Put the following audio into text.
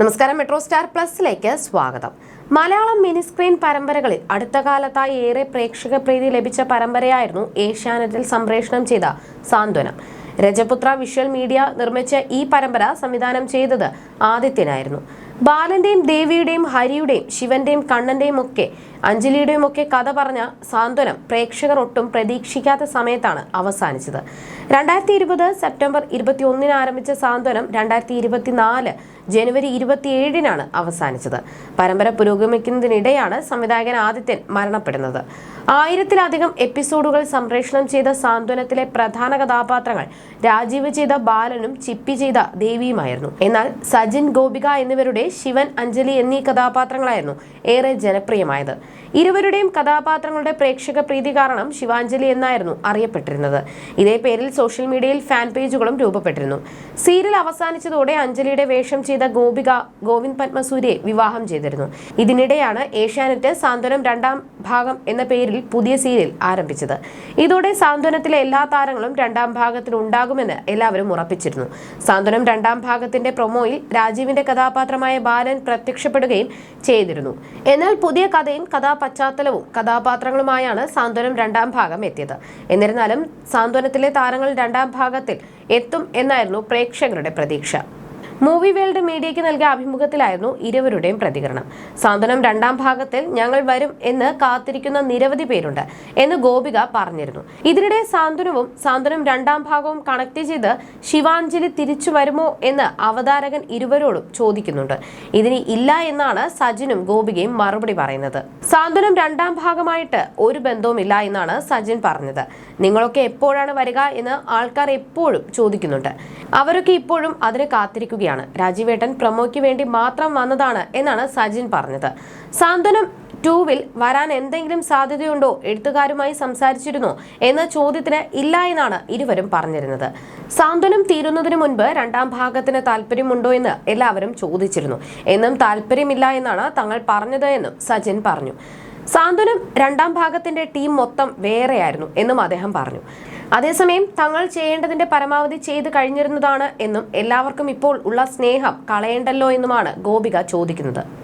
നമസ്കാരം metro star പ്ലസിലേക്ക് സ്വാഗതം. Malayalam mini screen പരമ്പരകളിൽ അടുത്ത കാലത്തായി ഏറെ പ്രേക്ഷക പ്രീതി ലഭിച്ച പരമ്പരയായിരുന്നു ഏഷ്യാനെറ്റിൽ സംപ്രേഷണം ചെയ്ത സാന്ത്വനം. രജപുത്ര വിഷ്വൽ മീഡിയ നിർമ്മിച്ച ഈ പരമ്പര സംവിധാനം ചെയ്തത് ആദിത്യനായിരുന്നു. ബാലന്റെയും ദേവിയുടെയും ഹരിയുടെയും ശിവന്റെയും കണ്ണന്റെയും ഒക്കെ അഞ്ജലിയുടെയും ഒക്കെ കഥ പറഞ്ഞ സാന്ത്വനം പ്രേക്ഷകർ ഒട്ടും പ്രതീക്ഷിക്കാത്ത സമയത്താണ് അവസാനിച്ചത്. രണ്ടായിരത്തി ഇരുപത് സെപ്റ്റംബർ ഇരുപത്തി ഒന്നിന് ആരംഭിച്ച സാന്ത്വനം രണ്ടായിരത്തി ഇരുപത്തിനാല് ജനുവരി ഇരുപത്തിയേഴിനാണ് അവസാനിച്ചത്. പരമ്പര പുരോഗമിക്കുന്നതിനിടെയാണ് സംവിധായകൻ ആദിത്യൻ മരണപ്പെടുന്നത്. ആയിരത്തിലധികം എപ്പിസോഡുകൾ സംപ്രേഷണം ചെയ്ത സാന്ത്വനത്തിലെ പ്രധാന കഥാപാത്രങ്ങൾ രാജീവ് ചെയ്ത ബാലനും ചിപ്പി ചെയ്ത ദേവിയുമായിരുന്നു. എന്നാൽ സജിൻ ഗോപിക എന്നിവരുടെ ശിവൻ അഞ്ജലി എന്നീ കഥാപാത്രങ്ങളായിരുന്നു ഏറെ ജനപ്രിയമായത്. ഇരുവരുടെയും കഥാപാത്രങ്ങളുടെ പ്രേക്ഷക പ്രീതി കാരണം ശിവാഞ്ജലി എന്നായിരുന്നു അറിയപ്പെട്ടിരുന്നത്. ഇതേ പേരിൽ സോഷ്യൽ മീഡിയയിൽ ഫാൻ പേജുകളും രൂപപ്പെട്ടിരുന്നു. സീരിയൽ അവസാനിച്ചതോടെ അഞ്ജലിയുടെ വേഷം ചെയ്ത ഗോപിക ഗോവിന്ദ് പത്മസൂര്യയെ വിവാഹം ചെയ്തിരുന്നു. ഇതിനിടെയാണ് ഏഷ്യാനെറ്റ് സാന്ത്വനം രണ്ടാം ഭാഗം എന്ന പേരിൽ പുതിയ സീരിയൽ ആരംഭിച്ചത്. ഇതോടെ സാന്ത്വനത്തിലെ എല്ലാ താരങ്ങളും രണ്ടാം ഭാഗത്തിൽ ഉണ്ടാകുമെന്ന് എല്ലാവരും ഉറപ്പിച്ചിരുന്നു. സാന്ത്വനം രണ്ടാം ഭാഗത്തിന്റെ പ്രൊമോയിൽ രാജീവിന്റെ കഥാപാത്രമായ ബാലൻ പ്രത്യക്ഷപ്പെടുകയും ചെയ്തിരുന്നു. എന്നാൽ പുതിയ കഥയും കഥാപശ്ചാത്തലവും കഥാപാത്രങ്ങളുമായാണ് സാന്ത്വനം രണ്ടാം ഭാഗം എത്തിയത്. എന്നിരുന്നാലും സാന്ത്വനത്തിലെ താരങ്ങൾ രണ്ടാം ഭാഗത്തിൽ എത്തും എന്നായിരുന്നു പ്രേക്ഷകരുടെ പ്രതീക്ഷ. മൂവി വേൾഡ് മീഡിയയ്ക്ക് നൽകിയ അഭിമുഖത്തിലായിരുന്നു ഇരുവരുടെയും പ്രതികരണം. സാന്ത്വനം രണ്ടാം ഭാഗത്തിൽ ഞങ്ങൾ വരും എന്ന് കാത്തിരിക്കുന്ന നിരവധി പേരുണ്ട് എന്ന് ഗോപിക പറഞ്ഞിരുന്നു. ഇതിനിടെ സാന്ത്വനവും സാന്ത്വനം രണ്ടാം ഭാഗവും കണക്ട് ചെയ്ത് ശിവാഞ്ജലി തിരിച്ചു വരുമോ എന്ന് അവതാരകൻ ഇരുവരോടും ചോദിക്കുന്നുണ്ട്. ഇതിന് ഇല്ല എന്നാണ് സജിനും ഗോപികയും മറുപടി പറയുന്നത്. സാന്ത്വനം രണ്ടാം ഭാഗമായിട്ട് ഒരു ബന്ധവുമില്ല എന്നാണ് സജിൻ പറഞ്ഞത്. നിങ്ങളൊക്കെ എപ്പോഴാണ് വരിക എന്ന് ആൾക്കാർ എപ്പോഴും ചോദിക്കുന്നുണ്ട്. അവരൊക്കെ ഇപ്പോഴും അതിന് കാത്തിരിക്കുകയാണ്. രാജീവേട്ടൻ പ്രമോയ്ക്ക് വേണ്ടി മാത്രം വന്നതാണ് എന്നാണ് സജിൻ പറഞ്ഞത്. സാന്ത്വനം ടൂവിൽ വരാൻ എന്തെങ്കിലും സാധ്യതയുണ്ടോ? എഴുത്തുകാരുമായി സംസാരിച്ചിരുന്നോ എന്ന ചോദ്യത്തിന് ഇല്ല എന്നാണ് ഇരുവരും പറഞ്ഞിരുന്നത്. സാന്ത്വനം തീരുന്നതിന് മുൻപ് രണ്ടാം ഭാഗത്തിന് താല്പര്യമുണ്ടോ എന്ന് എല്ലാവരും ചോദിച്ചിരുന്നു. എന്നും താല്പര്യമില്ല എന്നാണ് തങ്ങൾ പറഞ്ഞത് എന്നും സജിൻ പറഞ്ഞു. സാന്ത്വനം രണ്ടാം ഭാഗത്തിന്റെ ടീം മൊത്തം വേറെയായിരുന്നു എന്നും അദ്ദേഹം പറഞ്ഞു. അതേസമയം തങ്ങൾ ചെയ്യേണ്ടതിന്റെ പരമാവധി ചെയ്തു കഴിഞ്ഞിരുന്നതാണ് എന്നും എല്ലാവർക്കും ഇപ്പോൾ ഉള്ള സ്നേഹം കളയണ്ടല്ലോ എന്നുമാണ് ഗോപിക ചോദിക്കുന്നത്.